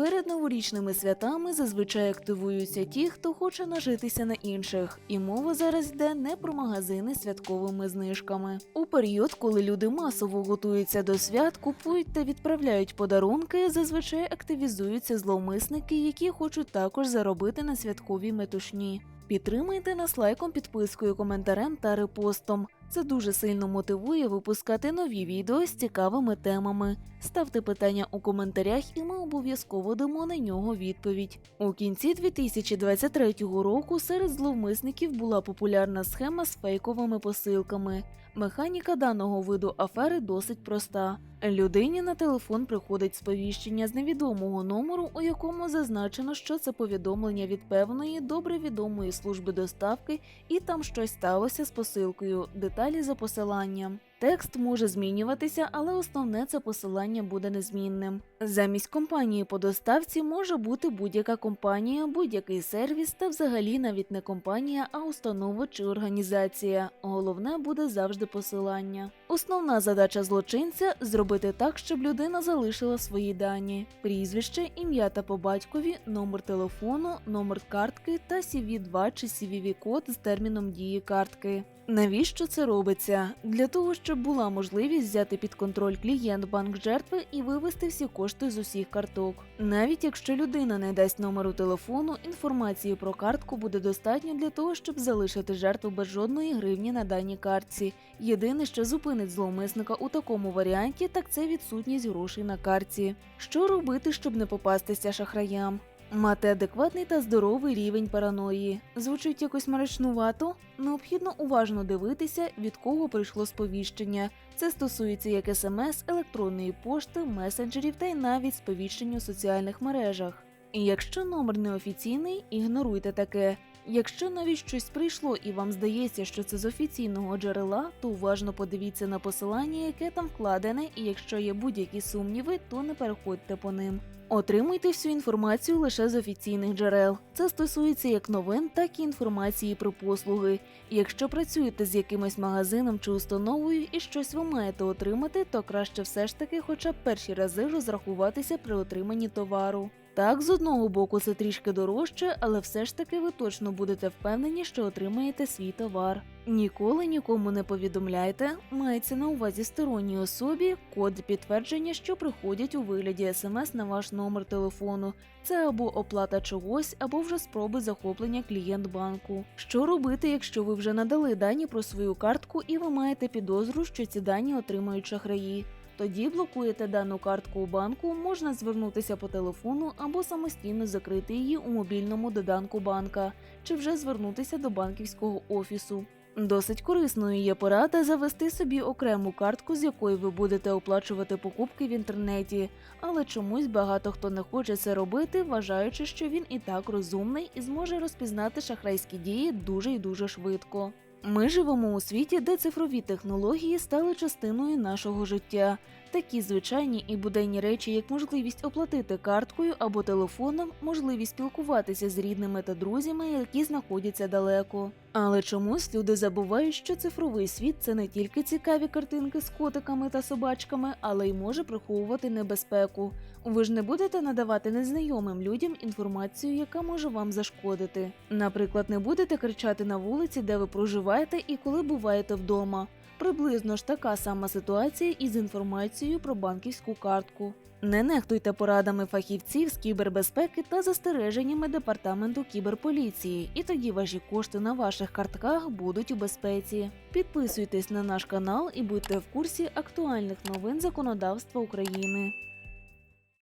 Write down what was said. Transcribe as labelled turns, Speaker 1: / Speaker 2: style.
Speaker 1: Перед новорічними святами зазвичай активуються ті, хто хоче нажитися на інших, і мова зараз йде не про магазини з святковими знижками. У період, коли люди масово готуються до свят, купують та відправляють подарунки, зазвичай активізуються зловмисники, які хочуть також заробити на святковій метушні. Підтримайте нас лайком, підпискою, коментарем та репостом. Це дуже сильно мотивує випускати нові відео з цікавими темами. Ставте питання у коментарях, і ми обов'язково дамо на нього відповідь. У кінці 2023 року серед зловмисників була популярна схема з фейковими посилками. Механіка даного виду афери досить проста. Людині на телефон приходить сповіщення з невідомого номеру, у якому зазначено, що це повідомлення від певної добре відомої служби доставки, і там щось сталося з посилкою. Деталі за посиланням. Текст може змінюватися, але основне це посилання буде незмінним. Замість компанії по доставці може бути будь-яка компанія, будь-який сервіс та взагалі навіть не компанія, а установа чи організація. Головне буде завжди посилання. Основна задача злочинця зробити так, щоб людина залишила свої дані: прізвище, ім'я та по батькові, номер телефону, номер картки та CV2 чи CVV-код з терміном дії картки. Навіщо це робиться? Для того, щоб була можливість взяти під контроль клієнт банк жертви і вивести всі кошти з усіх карток. Навіть якщо людина не дасть номеру телефону, інформації про картку буде достатньо для того, щоб залишити жертву без жодної гривні на даній картці. Єдине, що зупинить зловмисника у такому варіанті, так це відсутність грошей на картці. Що робити, щоб не попастися шахраям? Мати адекватний та здоровий рівень параної. Звучить якось марачнувато. Необхідно уважно дивитися, від кого прийшло сповіщення. Це стосується як смс, електронної пошти, месенджерів та й навіть сповіщень у соціальних мережах. І якщо номер неофіційний, ігноруйте таке. Якщо навіть щось прийшло і вам здається, що це з офіційного джерела, то уважно подивіться на посилання, яке там вкладене, і якщо є будь-які сумніви, то не переходьте по ним. Отримуйте всю інформацію лише з офіційних джерел. Це стосується як новин, так і інформації про послуги. Якщо працюєте з якимось магазином чи установою і щось ви маєте отримати, то краще все ж таки хоча б перші рази розрахуватися при отриманні товару. Так, з одного боку це трішки дорожче, але все ж таки ви точно будете впевнені, що отримаєте свій товар. Ніколи нікому не повідомляйте, мається на увазі сторонній особі коди підтвердження, що приходять у вигляді смс на ваш номер телефону. Це або оплата чогось, або вже спроби захоплення клієнт банку. Що робити, якщо ви вже надали дані про свою картку і ви маєте підозру, що ці дані отримають шахраї? Тоді блокуєте дану картку у банку, можна звернутися по телефону або самостійно закрити її у мобільному доданку банка, чи вже звернутися до банківського офісу. Досить корисною є порада завести собі окрему картку, з якої ви будете оплачувати покупки в інтернеті, але чомусь багато хто не хоче це робити, вважаючи, що він і так розумний і зможе розпізнати шахрайські дії дуже і дуже швидко. Ми живемо у світі, де цифрові технології стали частиною нашого життя. Такі звичайні і буденні речі, як можливість оплатити карткою або телефоном, можливість спілкуватися з рідними та друзями, які знаходяться далеко. Але чомусь люди забувають, що цифровий світ це не тільки цікаві картинки з котиками та собачками, але й може приховувати небезпеку. Ви ж не будете надавати незнайомим людям інформацію, яка може вам зашкодити. Наприклад, не будете кричати на вулиці, де ви проживаєте і коли буваєте вдома. Приблизно ж така сама ситуація із інформацією про банківську картку. Не нехтуйте порадами фахівців з кібербезпеки та застереженнями департаменту кіберполіції, і тоді ваші кошти на ваших картках будуть у безпеці. Підписуйтесь на наш канал і будьте в курсі актуальних новин законодавства України.